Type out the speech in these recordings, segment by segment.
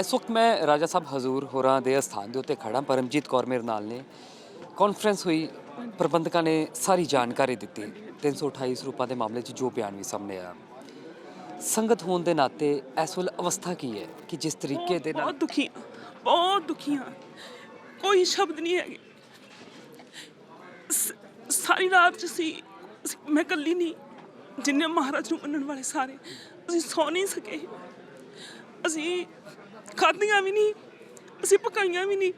ਇਸ ਵਕਤ ਮੈਂ ਰਾਜਾ ਸਾਹਿਬ ਹਜ਼ੂਰ ਹੋਰਾਂ ਦੇ ਅਸਥਾਨ ਦੇ ਉੱਤੇ ਖੜਾ ਪਰਮਜੀਤ ਕੌਰ ਮੇਰੇ ਨਾਲ ਨੇ। ਕਾਨਫਰੰਸ ਹੋਈ। ਪ੍ਰਬੰਧਕਾਂ ਨੇ ਸਾਰੀ ਜਾਣਕਾਰੀ ਦਿੱਤੀ। 328 ਸਰੂਪਾਂ ਦੇ ਮਾਮਲੇ 'ਚ ਜੋ ਬਿਆਨ ਵੀ ਸਾਹਮਣੇ ਆਇਆ। ਸੰਗਤ ਹੋਣ ਦੇ ਨਾਤੇ ਇਸ ਵੇਲੇ ਅਵਸਥਾ ਕੀ ਹੈ ਕਿ ਜਿਸ ਤਰੀਕੇ ਦੇ ਨਾਲ ਬਹੁਤ ਦੁਖੀ ਹਾਂ। ਬਹੁਤ ਦੁਖੀ ਹਾਂ। ਕੋਈ ਸ਼ਬਦ ਨਹੀਂ ਹੈਗੇ। ਸ- ਸਾਰੀ ਰਾਤ ਚ ਸੀ ਅਸੀਂ- ਮੈਂ ਇਕੱਲੀ ਨਹੀਂ। ਜਿੰਨੇ ਮਹਾਰਾਜ ਨੂੰ ਮੰਨਣ ਵਾਲੇ ਸਾਰੇ, ਅਸੀਂ ਸੌ ਨਹੀਂ ਸਕੇ। ਅਸੀਂ ਖਾਧੀਆਂ ਵੀ ਨਹੀਂ ਅਸੀਂ ਪਕਾਈਆਂ ਵੀ ਨਹੀਂ।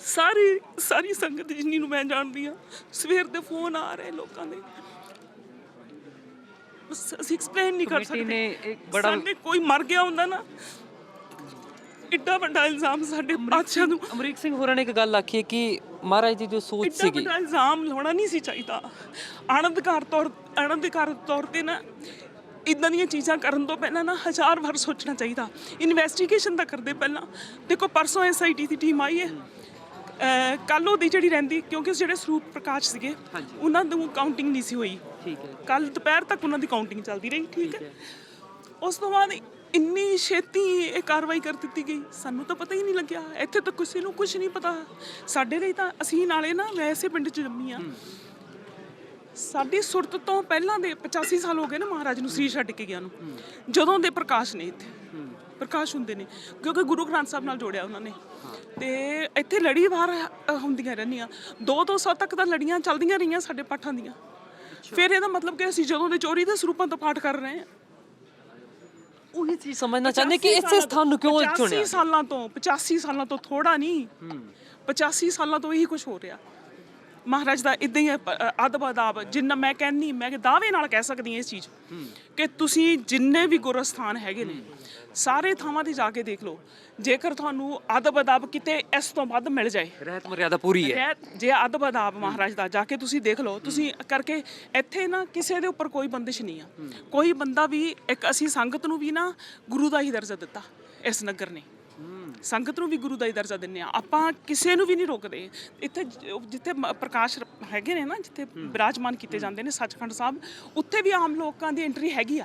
ਸਾਰੀ ਸਾਰੀ ਸੰਗਤ ਜਿੰਨੀ ਨੂੰ ਮੈਂ ਜਾਣਦੀ ਆ ਸਵੇਰ ਦੇ ਫੋਨ ਆ ਰਹੇ ਲੋਕਾਂ ਦੇ। ਅਸੀਂ ਐਕਸਪਲੇਨ ਨਹੀਂ ਕਰ ਸਕਦੇ। ਨੇ ਇੱਕ ਬੜਾ- ਸਾਡੇ ਕੋਈ ਮਰ ਗਿਆ ਹੁੰਦਾ ਨਾ ਇੱਡਾ ਵੱਡਾ ਇਲਜ਼ਾਮ ਸਾਡੇ ਬਾਦਸ਼ਾਹ ਨੂੰ। ਅਮਰੀਕ ਸਿੰਘ ਹੋਰਾਂ ਨੇ ਇੱਕ ਗੱਲ ਆਖੀ ਹੈ ਕਿ ਮਹਾਰਾਜ ਦੀ ਜੋ ਸੋਚ ਇੱਡਾ ਸੀਗੀ ਵੱਡਾ ਇਲਜ਼ਾਮ ਲਾਉਣਾ ਨਹੀਂ ਸੀ ਚਾਹੀਦਾ। ਆਨੰਦਕਾਰ ਤੌਰ ਆਨੰਦਕਾਰ ਤੌਰ ਤੇ ਨਾ ਇਦਾਂ ਦੀਆਂ ਚੀਜ਼ਾਂ ਕਰਨ ਤੋਂ ਪਹਿਲਾਂ ਨਾ ਹਜ਼ਾਰ ਵਾਰ ਸੋਚਣਾ ਚਾਹੀਦਾ। ਇਨਵੈਸਟੀਗੇਸ਼ਨ ਤਾਂ ਕਰਦੇ ਪਹਿਲਾਂ। ਦੇਖੋ ਪਰਸੋਂ ਐਸਆਈਟੀ ਦੀ ਟੀਮ ਆਈ ਹੈ। ਕੱਲ ਉਹਦੀ ਜਿਹੜੀ ਰਹਿੰਦੀ ਕਿਉਂਕਿ ਜਿਹੜੇ ਸਰੂਪ ਪ੍ਰਕਾਸ਼ ਸੀਗੇ ਉਹਨਾਂ ਨੂੰ ਕਾਊਂਟਿੰਗ ਨਹੀਂ ਸੀ ਹੋਈ। ਠੀਕ ਹੈ। ਕੱਲ ਦੁਪਹਿਰ ਤੱਕ ਉਹਨਾਂ ਦੀ ਕਾਊਂਟਿੰਗ ਚੱਲਦੀ ਰਹੀ ਠੀਕ ਹੈ। ਉਸ ਤੋਂ ਬਾਅਦ ਇੰਨੀ ਛੇਤੀ ਇਹ ਕਾਰਵਾਈ ਕਰ ਦਿੱਤੀ ਗਈ। ਸਾਨੂੰ ਤਾਂ ਪਤਾ ਹੀ ਨਹੀਂ ਲੱਗਿਆ। ਇੱਥੇ ਤਾਂ ਕਿਸੇ ਨੂੰ ਕੁਝ ਨਹੀਂ ਪਤਾ। ਸਾਡੇ ਲਈ ਤਾਂ ਅਸੀਂ ਨਾਲੇ ਨਾ ਵੈਸੇ ਪਿੰਡ 'ਚ ਜੰਮੀ ਆ ਸਾਡੀ ਸੁਰਤ ਤੋਂ ਪਹਿਲਾਂ ਦੇ 85 ਸਾਲ ਹੋ ਗਏ ਨਾ ਮਹਾਰਾਜ ਨੂੰ ਸ੍ਰੀ ਛੱਡ ਕੇ ਗਿਆ ਨੂੰ। ਜਦੋਂ ਦੇ ਪ੍ਰਕਾਸ਼ ਨੇ ਇੱਥੇ। ਪ੍ਰਕਾਸ਼ ਹੁੰਦੇ ਨੇ ਕਿਉਂਕਿ ਗੁਰੂ ਗ੍ਰੰਥ ਸਾਹਿਬ ਨਾਲ ਜੋੜਿਆ ਉਹਨਾਂ ਨੇ। ਤੇ ਇੱਥੇ ਲੜੀ ਵਾਰ ਅ, ਹੁੰਦੀਆਂ ਰਹਿੰਦੀਆਂ। 2-200 ਤੱਕ ਤਾਂ ਲੜੀਆਂ ਚੱਲਦੀਆਂ ਰਹੀਆਂ ਸਾਡੇ ਪਾਠਾਂ ਦੀਆਂ। ਫਿਰ ਇਹਦਾ ਮਤਲਬ ਕਿ ਅਸੀਂ ਜਦੋਂ ਦੇ ਚੋਰੀ ਦੇ ਸਰੂਪਾਂ ਤੋਂ ਪਾਠ ਕਰ ਰਹੇ ਹਾਂ। ਉਹੀ ਚੀਜ਼ ਸਮਝਣਾ ਚਾਹੁੰਦੇ ਕਿ 85 ਇਸੇ ਸਥਾਨ ਨੂੰ ਕਿਉਂ 85 ਚੁਣਿਆ? ਸਾਲਾਂ ਤੋਂ 85 ਸਾਲਾਂ ਤੋਂ ਥੋੜਾ ਨਹੀਂ। 85 ਸਾਲਾਂ ਤੋਂ ਇਹੀ ਕੁਝ ਹੋ ਰਿਹਾ। ਮਹਾਰਾਜ ਦਾ ਇਦਾਂ ਹੀ ਅਦਬ ਅਦਾਬ ਜਿੰਨਾ ਮੈਂ ਕਹਿੰਨੀ ਮੈਂ ਕਿ ਦਾਅਵੇ ਨਾਲ ਕਹਿ ਸਕਦੀ ਹਾਂ ਇਸ ਚੀਜ਼ ਕਿ ਤੁਸੀਂ ਜਿੰਨੇ ਵੀ ਗੁਰਸਥਾਨ ਹੈਗੇ ਨੇ ਸਾਰੇ ਥਾਵਾਂ ਤੇ ਜਾ ਕੇ ਦੇਖ ਲਓ ਜੇਕਰ ਤੁਹਾਨੂੰ ਅਦਬ ਅਦਾਬ ਕਿਤੇ ਇਸ ਤੋਂ ਵੱਧ ਮਿਲ ਜਾਏ। ਰਹਿਤ ਮਰਿਆਦਾ ਪੂਰੀ ਹੈ। ਜੇ ਅਦਬ ਅਦਾਬ ਮਹਾਰਾਜ ਦਾ ਜਾ ਕੇ ਤੁਸੀਂ ਦੇਖ ਲਓ ਤੁਸੀਂ ਕਰਕੇ ਇੱਥੇ ਨਾ ਕਿਸੇ ਦੇ ਉੱਪਰ ਕੋਈ ਬੰਦਿਸ਼ ਨਹੀਂ ਆ। ਕੋਈ ਬੰਦਾ ਵੀ ਇੱਕ ਅਸੀਂ ਸੰਗਤ ਨੂੰ ਵੀ ਨਾ ਗੁਰੂ ਦਾ ਹੀ ਦਰਜਾ ਦਿੱਤਾ ਇਸ ਨਗਰ ਨੇ। ਸੰਗਤ ਨੂੰ ਵੀ ਗੁਰੂ ਦਾ ਹੀ ਦਰਜਾ ਦਿੰਨੇ ਆ ਆਪਾਂ ਕਿਸੇ ਨੂੰ ਵੀ ਨਹੀਂ ਰੋਕਦੇ। ਇੱਥੇ ਜਿੱਥੇ ਪ੍ਰਕਾਸ਼ ਹੈਗੇ ਨੇ ਨਾ ਜਿੱਥੇ ਬਿਰਾਜਮਾਨ ਕੀਤੇ ਜਾਂਦੇ ਨੇ ਸੱਚਖੰਡ ਸਾਹਿਬ ਉੱਥੇ ਵੀ ਆਮ ਲੋਕਾਂ ਦੀ ਐਂਟਰੀ ਹੈਗੀ ਆ।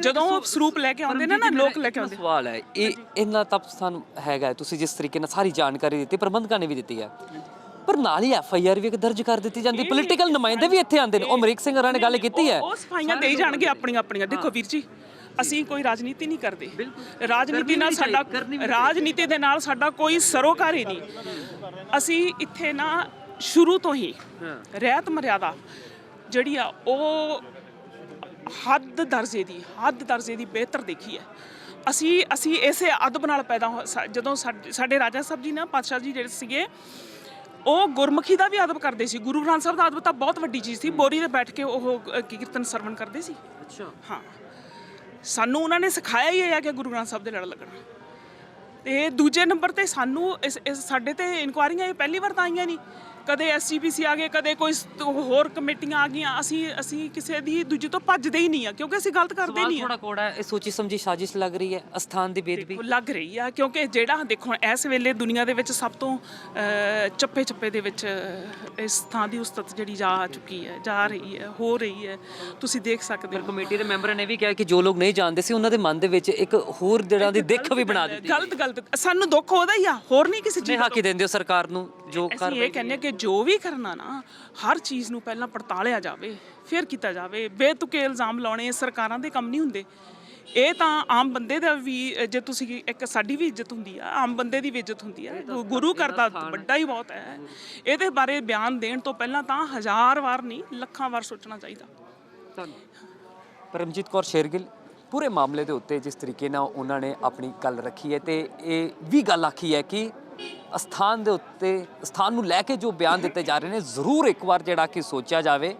ਜਦੋਂ ਸਰੂਪ ਲੈ ਕੇ ਆਉਂਦੇ ਨੇ ਨਾ ਲੋਕ ਲੈ ਕੇ ਆਉਂਦੇ। ਸਵਾਲ ਹੈ। ਇਹ ਇੰਨਾ ਤਪ ਸਥਾਨ ਹੈਗਾ ਤੁਸੀਂ ਜਿਸ ਤਰੀਕੇ ਨਾਲ ਸਾਰੀ ਜਾਣਕਾਰੀ ਦਿੱਤੀ ਪ੍ਰਬੰਧਕਾਂ ਨੇ ਵੀ ਦਿੱਤੀ ਹੈ। ਪਰ ਨਾਲ ਹੀ ਐਫ ਆਈ ਆਰ ਵੀ ਇੱਕ ਦਰਜ ਕਰ ਦਿੱਤੀ ਜਾਂਦੀ। ਪੋਲੀਟੀਕਲ ਨੁਮਾਇੰਦੇ ਵੀ ਇੱਥੇ ਆਉਂਦੇ ਨੇ। ਉਹ ਅਮਰੀਕ ਸਿੰਘ ਹਰਾਂ ਨੇ ਗੱਲ ਕੀਤੀ ਹੈ। ਉਹ- ਉਹ ਸਫਾਈਆਂ ਦੇ ਹੀ ਜਾਣਗੇ ਆਪਣੀਆਂ ਆਪਣੀਆਂ ਦੇਖੋ ਵੀਰ ਜੀ ਅਸੀਂ ਕੋਈ ਰਾਜਨੀਤੀ ਨਹੀਂ ਕਰਦੇ। ਰਾਜਨੀਤੀ ਨਾਲ ਸਾਡਾ ਰਾਜਨੀਤੀ ਦੇ ਨਾਲ ਸਾਡਾ ਕੋਈ ਸਰੋਕਾਰ ਹੀ ਨਹੀਂ। ਅਸੀਂ ਇੱਥੇ ਨਾ ਸ਼ੁਰੂ ਤੋਂ ਹੀ ਰਹਿਤ ਮਰਿਆਦਾ ਜਿਹੜੀ ਆ ਉਹ ਹੱਦ ਦਰਜੇ ਦੀ ਹੱਦ ਦਰਜੇ ਦੀ ਬਿਹਤਰ ਦੇਖੀ ਹੈ। ਅਸੀਂ ਅਸੀਂ ਇਸੇ ਅਦਬ ਨਾਲ ਪੈਦਾ ਜਦੋਂ ਸਾਡੇ ਰਾਜਾ ਸਾਹਿਬ ਜੀ ਨਾ ਪਾਤਸ਼ਾਹ ਜੀ ਜਿਹੜੇ ਸੀਗੇ ਉਹ ਗੁਰਮੁਖੀ ਦਾ ਵੀ ਅਦਬ ਕਰਦੇ ਸੀ। ਗੁਰੂ ਗ੍ਰੰਥ ਸਾਹਿਬ ਦਾ ਅਦਬ ਤਾਂ ਬਹੁਤ ਵੱਡੀ ਚੀਜ਼ ਸੀ। ਬੋਰੀ ਤੇ ਬੈਠ ਕੇ ਉਹ ਕੀਰਤਨ ਸਰਵਣ ਕਰਦੇ ਸੀ। ਅੱਛਾ। ਹਾਂ। ਸਾਨੂੰ ਉਹਨਾਂ ਨੇ ਸਿਖਾਇਆ ਹੀ ਹੈ ਕਿ ਗੁਰੂ ਗ੍ਰੰਥ ਸਾਹਿਬ ਦੇ ਲੜ ਲੱਗਣਾ। ਤੇ ਦੂਜੇ ਨੰਬਰ ਤੇ ਸਾਨੂੰ ਇਸ ਇਸ ਸਾਡੇ ਤੇ ਇਨਕੁਆਰੀਆਂ ਇਹ ਪਹਿਲੀ ਵਾਰ ਤਾਂ ਆਈਆਂ ਨਹੀਂ। ਕਦੇ ਐਸਜੀਪੀਸੀ ਆ ਗਏ ਕਦੇ ਕੋਈ ਸ- ਹੋਰ ਕਮੇਟੀਆਂ ਆ ਗਈਆਂ। ਅਸੀਂ ਅਸੀਂ ਕਿਸੇ ਦੀ ਦੂਜੇ ਤੋਂ ਭੱਜਦੇ ਹੀ ਨਹੀਂ ਆ ਕਿਉਂਕਿ ਅਸੀਂ ਗਲਤ ਕਰਦੇ ਸਵਾਲ ਨਹੀਂ ਆ। ਥੋੜਾ ਕੋੜਾ ਹੈ ਇਹ ਸੋਚੀ ਸਮਝੀ ਸਾਜ਼ਿਸ਼ ਲੱਗ ਰਹੀ ਹੈ ਅਸਥਾਨ ਦੀ ਬੇਦਬੀ। ਲੱਗ ਰਹੀ ਆ ਕਿਉਂਕਿ ਜਿਹੜਾ ਦੇਖੋ ਹੁਣ ਇਸ ਵੇਲੇ ਦੁਨੀਆ ਦੇ ਵਿੱਚ ਸਭ ਤੋਂ ਚੱਪੇ ਚੱਪੇ ਦੇ ਵਿੱਚ ਅਹ, ਇਸ ਥਾਂ ਦੀ ਉਸਤਤ ਜਿਹੜੀ ਜਾ ਚੁੱਕੀ ਹੈ ਜਾ ਰਹੀ ਹੈ ਹੋ ਰਹੀ ਹੈ। ਤੁਸੀਂ ਦੇਖ ਸਕਦੇ ਹੋ। ਕਮੇਟੀ ਦੇ ਮੈਂਬਰਾਂ ਨੇ ਵੀ ਕਿਹਾ ਕਿ ਜੋ ਲੋਕ ਨਹੀਂ ਜਾਣਦੇ ਸੀ ਉਹਨਾਂ ਦੇ ਮਨ ਦੇ ਵਿੱਚ ਇੱਕ ਹੋਰ ਜਿਹੜਾ ਦੀ ਦਿੱਖ ਵੀ ਬਣਾ ਦਿੱਤੀ। ਗਲਤ ਸਾਨੂੰ ਦੁੱਖ ਉਹਦਾ ਹੀ ਆ ਹੋਰ ਨਹੀਂ ਕਿਸੇ ਚੀਜ਼ ਨੇ ਹਾਕੀ ਦਿੰਦੇ ਹੋ ਸਰਕਾਰ ਨੂੰ ਜੋ ਅਸੀਂ ਕਰ ਇਹ ਕਹਿੰਦੇ ਕਿ ਜੋ ਵੀ ਕਰਨਾ ਨਾ ਹਰ ਚੀਜ਼ ਨੂੰ ਪਹਿਲਾਂ ਪੜਤਾਲਿਆ ਜਾਵੇ ਫਿਰ ਕੀਤਾ ਜਾਵੇ। ਬੇਤੁਕੇ ਇਲਜ਼ਾਮ ਲਾਉਣੇ ਸਰਕਾਰਾਂ ਦੇ ਕੰਮ ਨਹੀਂ ਹੁੰਦੇ। ਇਹ ਤਾਂ ਆਮ ਬੰਦੇ ਦਾ ਵੀ ਅ, ਜੇ ਤੁਸੀਂ ਇੱਕ ਸਾਡੀ ਵੀ ਇੱਜ਼ਤ ਹੁੰਦੀ ਆ ਆਮ ਬੰਦੇ ਦੀ ਵੀ ਇੱਜ਼ਤ ਹੁੰਦੀ ਆ। ਗੁ- ਗੁਰੂ ਕਰਦਾ ਵੱਡਾ ਹੀ ਬਹੁਤ ਹੈ। ਇਹਦੇ ਬਾਰੇ ਬਿਆਨ ਦੇਣ ਤੋਂ ਪਹਿਲਾਂ ਤਾਂ ਹਜ਼ਾਰ ਵਾਰ ਨਹੀਂ ਲੱਖਾਂ ਵਾਰ ਸੋਚਣਾ ਚਾਹੀਦਾ। ਪਰਮਜੀਤ ਕੌਰ ਸ਼ੇਰਗਿੱਲ। ਪੂਰੇ ਮਾਮਲੇ ਦੇ ਉੱਤੇ ਜਿਸ ਤਰੀਕੇ ਨਾਲ ਉਹਨਾਂ ਨੇ ਆਪਣੀ ਗੱਲ ਰੱਖੀ ਹੈ ਤੇ ਇਹ ਵੀ ਗੱਲ ਆਖੀ ਹੈ ਕਿ ਅਸਥਾਨ ਦੇ ਉੱਤੇ ਸਥਾਨ ਨੂੰ ਲੈ ਕੇ ਜੋ ਬਿਆਨ ਦਿੱਤੇ ਜਾ ਰਹੇ ਨੇ, ਜ਼ਰੂਰ ਇੱਕ ਵਾਰ ਜਿਹੜਾ ਕਿ ਸੋਚਿਆ ਜਾਵੇ।